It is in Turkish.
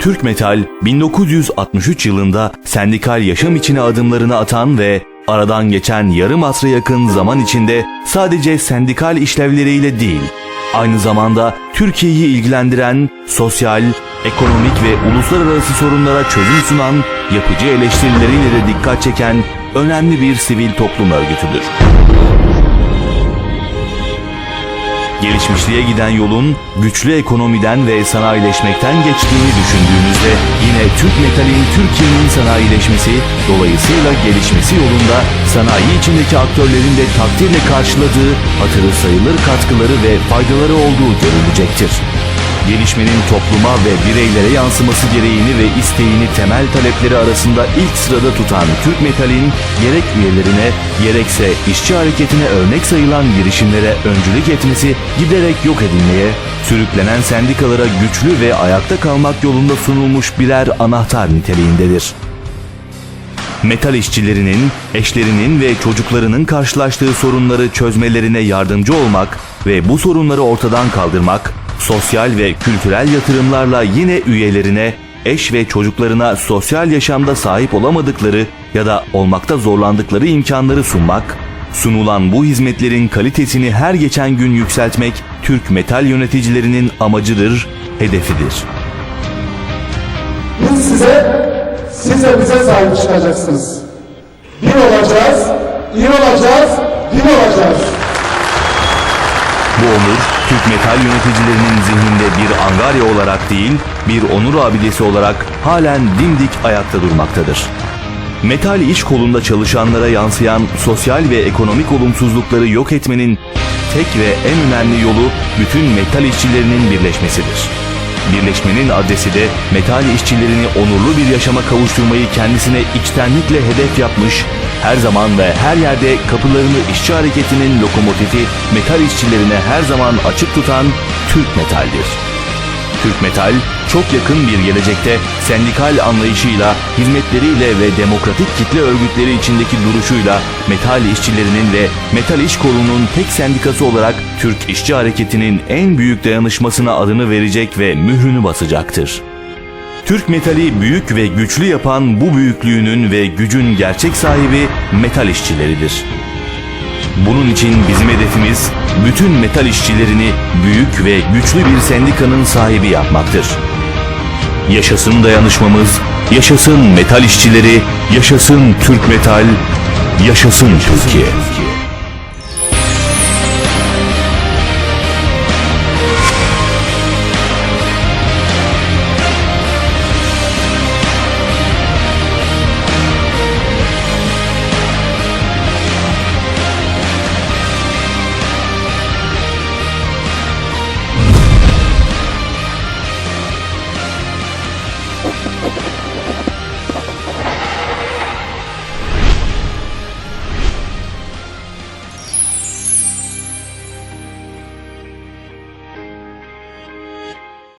Türk Metal 1963 yılında sendikal yaşam içine adımlarını atan ve aradan geçen yarım asra yakın zaman içinde sadece sendikal işlevleriyle değil, aynı zamanda Türkiye'yi ilgilendiren sosyal, ekonomik ve uluslararası sorunlara çözüm sunan yapıcı eleştirileriyle de dikkat çeken önemli bir sivil toplum örgütüdür. Gelişmişliğe giden yolun güçlü ekonomiden ve sanayileşmekten geçtiğini düşündüğümüzde yine Türk Metal'in Türkiye'nin sanayileşmesi dolayısıyla gelişmesi yolunda sanayi içindeki aktörlerin de takdirle karşıladığı hatırı sayılır katkıları ve faydaları olduğu görülecektir. Gelişmenin topluma ve bireylere yansıması gereğini ve isteğini temel talepleri arasında ilk sırada tutan Türk Metal'in gerek üyelerine gerekse işçi hareketine örnek sayılan girişimlere öncülük etmesi giderek yok edilmeye, sürüklenen sendikalara güçlü ve ayakta kalmak yolunda sunulmuş birer anahtar niteliğindedir. Metal işçilerinin, eşlerinin ve çocuklarının karşılaştığı sorunları çözmelerine yardımcı olmak ve bu sorunları ortadan kaldırmak, sosyal ve kültürel yatırımlarla yine üyelerine, eş ve çocuklarına sosyal yaşamda sahip olamadıkları ya da olmakta zorlandıkları imkanları sunmak, sunulan bu hizmetlerin kalitesini her geçen gün yükseltmek Türk metal yöneticilerinin amacıdır, hedefidir. Biz size, siz de bize sahip çıkacaksınız. Bir olacağız, iyi olacağız, din olacağız. Bu onur, Türk metal yöneticilerinin zihninde bir angarya olarak değil, bir onur abidesi olarak halen dimdik ayakta durmaktadır. Metal iş kolunda çalışanlara yansıyan sosyal ve ekonomik olumsuzlukları yok etmenin tek ve en önemli yolu bütün metal işçilerinin birleşmesidir. Birleşmenin adresi de metal işçilerini onurlu bir yaşama kavuşturmayı kendisine içtenlikle hedef yapmış, her zaman ve her yerde kapılarını işçi hareketinin lokomotifi metal işçilerine her zaman açık tutan Türk Metal'dir. Türk Metal çok yakın bir gelecekte sendikal anlayışıyla, hizmetleriyle ve demokratik kitle örgütleri içindeki duruşuyla metal işçilerinin ve metal iş kolunun tek sendikası olarak Türk İşçi Hareketi'nin en büyük dayanışmasına adını verecek ve mührünü basacaktır. Türk metali büyük ve güçlü yapan bu büyüklüğünün ve gücün gerçek sahibi metal işçileridir. Bunun için bizim hedefimiz bütün metal işçilerini büyük ve güçlü bir sendikanın sahibi yapmaktır. Yaşasın dayanışmamız, yaşasın metal işçileri, yaşasın Türk metal, yaşasın Türkiye.